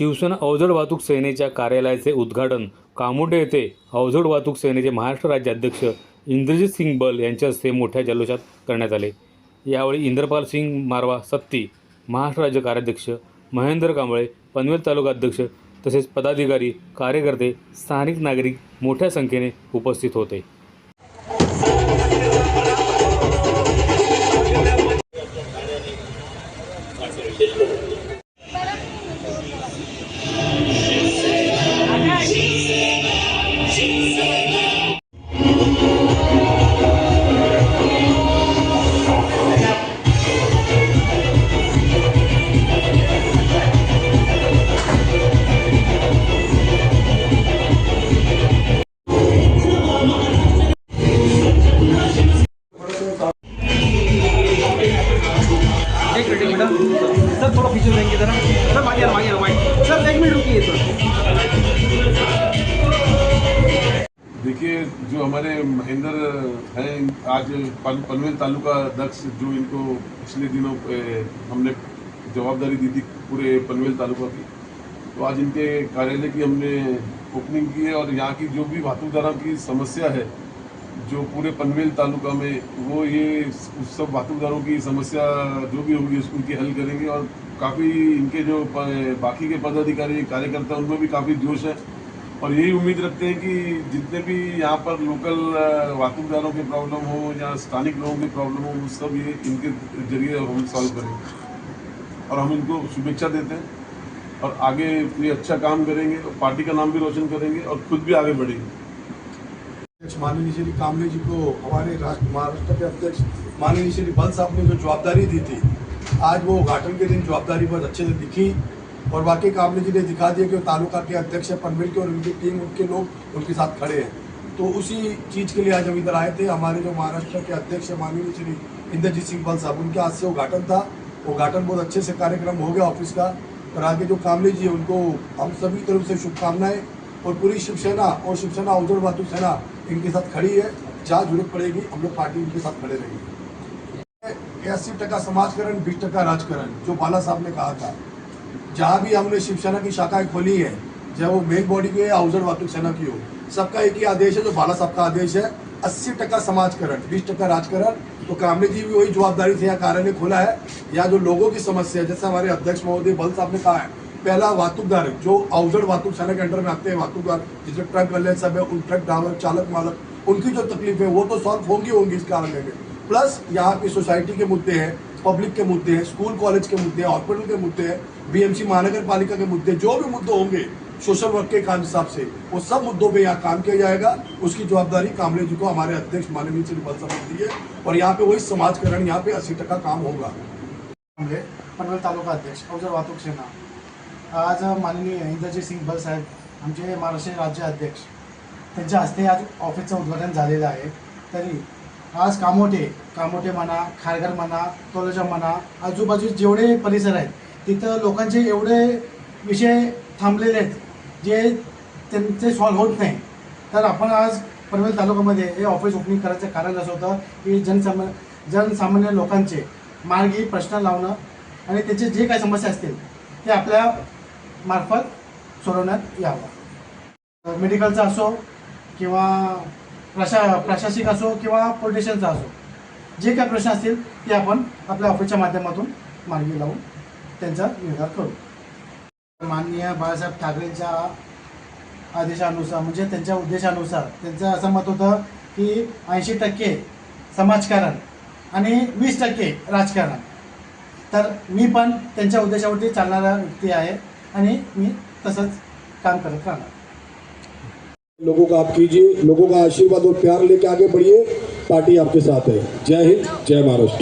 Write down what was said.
शिवसेना अवजड वाहतूक सेनेच्या कार्यालयाचे उद्घाटन. कामोडे येथे अवजड वाहतूक सेनेचे महाराष्ट्र राज्य अध्यक्ष इंद्रजित सिंग बल यांच्या हस्ते मोठ्या जल्लोषात करण्यात आले. यावेळी इंद्रपाल सिंग मारवा सत्ती महाराष्ट्र राज्य कार्याध्यक्ष महेंद्र कांबळे पनवेल तालुका अध्यक्ष तसेच पदाधिकारी कार्यकर्ते स्थानिक नागरिक मोठ्या संख्येने उपस्थित होते. हमारे महेंद्र हैं, आज पन- पनवेल तालुका अध्यक्ष, जो इनको पिछले दिनों हमने जवाबदारी दी थी पूरे पनवेल तालुका की। तो आज इनके कार्यालय की हमने ओपनिंग की है और यहाँ की जो भी भातुकदारों की समस्या है, जो पूरे पनवेल तालुका में, वो ये उस सब भातुकदारों की समस्या, जो भी होगी उसको उनकी हल करेंगे और काफ़ी इनके जो बाकी के पदाधिकारी, कार्यकर्ता, उनमें भी काफ़ी जोश है। और यही उम्मीद रखते हैं कि जितने भी यहाँ पर लोकल वाहतूकदारों की प्रॉब्लम हो या स्थानिक लोगों की प्रॉब्लम हो, वो सब ये इनके ज़रिए हम सॉल्व करेंगे। और हम इनको शुभेच्छा देते हैं और आगे ये अच्छा काम करेंगे और पार्टी का नाम भी रोशन करेंगे और खुद भी आगे बढ़ेंगे। अध्यक्ष माननीय श्री कामले जी को हमारे राष्ट्र, महाराष्ट्र के अध्यक्ष माननीय श्री बल साहब ने जो जवाबदारी दी थी, आज वो उद्घाटन के दिन जवाबदारी बहुत अच्छे से दिखी। और वाकई कामले जी ने दिखा दिया कि वो तालुका के अध्यक्ष है, पनवेल के और उनकी टीम, उनके लोग उनके साथ खड़े हैं। तो उसी चीज़ के लिए आज हम इधर आए थे। हमारे जो महाराष्ट्र के अध्यक्ष माननीय श्री इंद्रजीत सिंह बल साहब, उनके हाथ से उद्घाटन था। उद्घाटन बहुत अच्छे से कार्यक्रम हो गया ऑफ़िस का। और आगे जो कामले जी है, उनको हम सभी तरफ़ से शुभकामनाएँ। और पूरी शिवसेना और शिवसेना अवजड़ वातु सेना इनके साथ खड़ी है। जहाँ ज़रूरत पड़ेगी, हम लोग पार्टी इनके साथ खड़े रहेंगे। अस्सी टका समाजकरण, बीस टका राजकरण, जो बाला साहब ने कहा था। जहाँ भी हमने शिवसेना की शाखाएँ खोली है चाहे वो मेन बॉडी की हो या अवजड़ वातु सेना की हो, सबका एक ही आदेश है, जो बाला साहब का आदेश है, अस्सी टका समाजकरण, बीस टका राजकरण। तो कामले जी भी वही जवाबदारी से यहाँ कार्यालय खोला है। या जो लोगों की समस्या है, जैसे हमारे अध्यक्ष महोदय बल साहब ने कहा है, पहला वाहतूकदार जो अवजड़ वाहतूक सेना के अंडर में आते हैं वाहतूकदार जिसमें ट्रक वाले सब है, उन ट्रक ड्राइवर, चालक, मालक, उनकी जो तकलीफ़ है, वो तो सॉल्व होंगी होंगी इस कारण में। प्लस यहाँ की सोसाइटी के मुद्दे हैं पब्लिक के मुद्दे हैं स्कूल कॉलेज के मुद्दे हैं हॉस्पिटल के मुद्दे हैं बीएमसी महानगर पालिका के मुद्दे, जो भी मुद्दे होंगे सोशल वर्क के काम हिसाब से, वो सब मुद्दों पे यहाँ काम किया जाएगा। उसकी जवाबदारी कामले जी को हमारे अध्यक्ष माननीय श्री बल साहब दी है और यहाँ पे वही समाजकरण यहाँ पे अस्सी टका काम होगा। पनवेल तालुका अध्यक्ष अवजड वाहतूक सेना। आज माननीय इंद्रजीत सिंग बल साहेब, आमचे महाराष्ट्र राज्य अध्यक्ष, त्यांच्या हस्ते आज ऑफिसचं उद्घाटन आहे. तरी आज कामोटे कामोटे म्हणा खारघर म्हणा तोलजा म्हणा आजूबाजू जेवढे परिसर आहेत तिथं लोकांचे एवढे विषय थांबलेले आहेत जे त्यांचे सॉल्व्ह होत नाही. तर आपण आज पनवेल तालुक्यामध्ये हे ऑफिस ओपनिंग करायचं कारण असं होतं की जनसामा जनसामान्य लोकांचे मार्गी प्रश्न लावणं आणि त्याचे जे काही समस्या असतील ते आपल्या मार्फत सोडवण्यात यावं. मेडिकलचा असो किंवा प्रशा प्रशासक असो किंवा पोलिटिशियनचा असो जे काही प्रश्न असतील ते आपण आपल्या ऑफिसच्या माध्यमातून मार्गी लावून त्यांचा निर्धार करू. माननीय बाळासाहेब ठाकरेंच्या आदेशानुसार म्हणजे त्यांच्या उद्देशानुसार त्यांचं असं मत होतं की ऐंशी टक्के समाजकारण आणि वीस टक्के राजकारण. तर मी पण त्यांच्या उद्देशावरती चालणारा व्यक्ती आहे आणि मी तसंच काम करत राहणार. लोगों का आप कीजिए, लोगों का आशीर्वाद और प्यार लेके आगे बढ़िए। पार्टी आपके साथ है। जय हिंद, जय महाराष्ट्र।